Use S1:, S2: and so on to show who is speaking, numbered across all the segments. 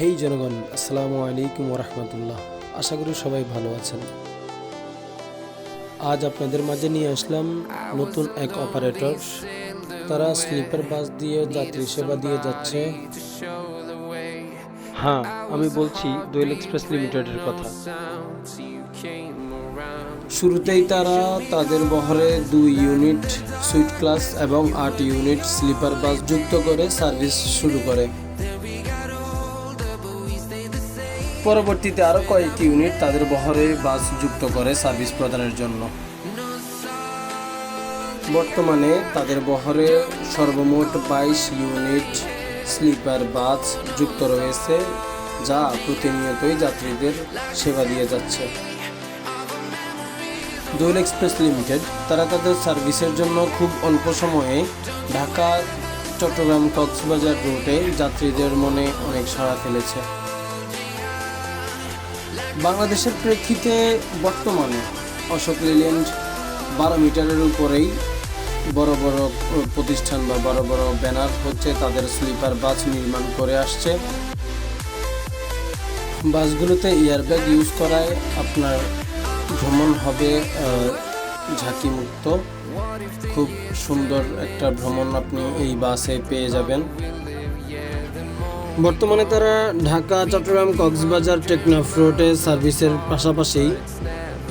S1: হেই জনগণ আসসালামু আলাইকুম রহমতুল্লাহ আশা করি সবাই ভালো আছেন। আজ আপনাদের মাঝে নিয়ে আসলাম নতুন এক অপারেটর তারা স্লিপার বাস দিয়ে যাত্রী সেবা দিয়ে যাচ্ছে। হ্যাঁ আমি বলছি দোয়েল এক্সপ্রেস লিমিটেডের কথা। শুরুতেই তারা তাদের বহরে দুই ইউনিট সুইট ক্লাস এবং আট ইউনিট স্লিপার বাস যুক্ত করে সার্ভিস শুরু করে। পরবর্তীতে আরও কয়েকটি ইউনিট তাদের বহরে বাস যুক্ত করে সার্ভিস প্রদানের জন্য। বর্তমানে তাদের বহরে সর্বমোট বাইশ ইউনিট স্লিপার বাস যুক্ত রয়েছে, যা প্রতিনিয়তই যাত্রীদের সেবা দিয়ে যাচ্ছে। দোল এক্সপ্রেস লিমিটেড, তারা তাদের সার্ভিসের জন্য খুব অল্প সময়ে ঢাকা চট্টগ্রাম কক্সবাজার রুটে যাত্রীদের মনে অনেক সাড়া ফেলেছে। বাংলাদেশের প্রেক্ষিতে বর্তমানে অশোক লিল্যান্ড বারো মিটারের উপরেই বড় বড় প্রতিষ্ঠান বা বড় বড় ব্যানার হচ্ছে, তাদের স্লিপার বাস নির্মাণ করে আসছে। বাসগুলোতে এয়ারব্যাগ ইউজ করায় আপনার ভ্রমণ হবে ঝাঁকিমুক্ত। খুব সুন্দর একটা ভ্রমণ আপনি এই বাসে পেয়ে যাবেন। বর্তমানে তারা ঢাকা, চট্টগ্রাম, কক্সবাজার টেকনাফ রোডে সার্ভিসের পাশাপাশি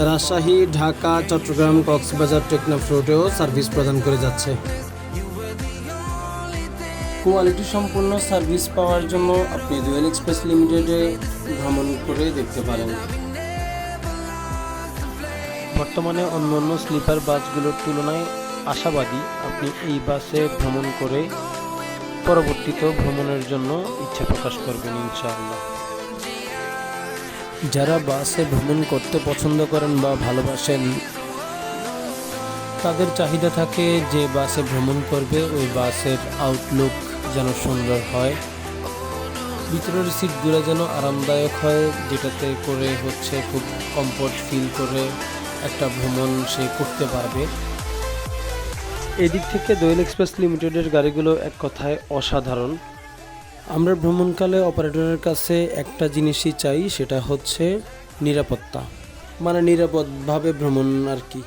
S1: রাজশাহী, ঢাকা, চট্টগ্রাম, কক্সবাজার টেকনাফ রোডেও সার্ভিস প্রদান করে যাচ্ছে। কোয়ালিটি সম্পূর্ণ সার্ভিস পাওয়ার জন্য আপনি দুয়েল এক্সপ্রেস লিমিটেডে ভ্রমণ করে দেখতে পারেন। বর্তমানে অন্য অন্য স্লিপার বাসগুলোর তুলনায় আশাবাদী আপনি এই বাসে ভ্রমণ করে পরবর্তীতে ভ্রমণের জন্য ইচ্ছা প্রকাশ করবেন ইনশাআল্লাহ। যারা বাসে ভ্রমণ করতে পছন্দ করেন বা ভালোবাসেন, তাদের চাহিদা থাকে যে বাসে ভ্রমণ করবে, ওই বাসের আউটলুক যেন সুন্দর হয়। ভিতরের সিটগুলো যেন আরামদায়ক হয়, যেটাতে করে হচ্ছে খুব কমফোর্ট ফিল করে একটা ভ্রমণ সে করতে পারবে। এদিক থেকে দোয়েল এক্সপ্রেস লিমিটেডের গাড়িগুলো এক কথায় অসাধারণ। আমরা ভ্রমণকালে অপারেটরের কাছে একটা জিনিসই চাই, সেটা হচ্ছে নিরাপত্তা। মানে নিরাপদভাবে ভ্রমণ আর কি।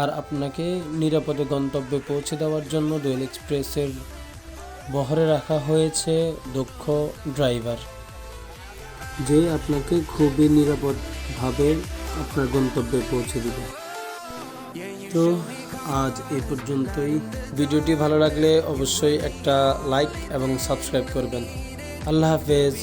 S1: আর আপনাকে নিরাপদে গন্তব্যে পৌঁছে দেওয়ার জন্য দোয়েল এক্সপ্রেসের বহরে রাখা হয়েছে দক্ষ ড্রাইভার, যে আপনাকে খুবই নিরাপদভাবে আপনার গন্তব্যে পৌঁছে দিবে। তো আজ এই পর্যন্তই। ভিডিওটি ভালো লাগলে অবশ্যই একটা লাইক এবং সাবস্ক্রাইব করবেন। আল্লাহ হাফেজ।